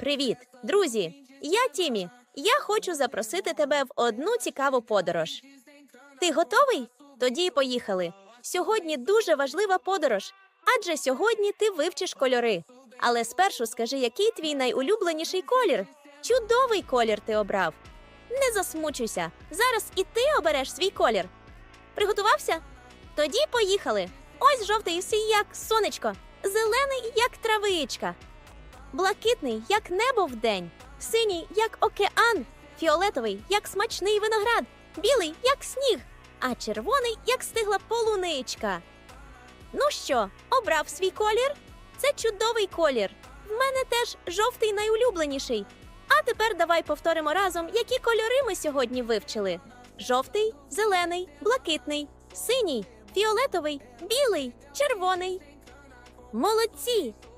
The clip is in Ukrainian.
Привіт, друзі! Я Тімі. Я хочу запросити тебе в одну цікаву подорож. Ти готовий? Тоді поїхали. Сьогодні дуже важлива подорож, адже сьогодні ти вивчиш кольори. Але спершу скажи, який твій найулюбленіший колір? Чудовий колір ти обрав. Не засмучуйся. Зараз і ти обереш свій колір. Приготувався? Тоді поїхали. Ось жовтий як сонечко, зелений як травичка, блакитний як небо вдень, синій як океан, фіолетовий як смачний виноград, білий як сніг, а червоний як стигла полуничка. Ну що, обрав свій колір? Це чудовий колір. В мене теж жовтий найулюбленіший. А тепер давай повторимо разом, які кольори ми сьогодні вивчили: жовтий, зелений, блакитний, синій, фіолетовий, білий, червоний. Молодці!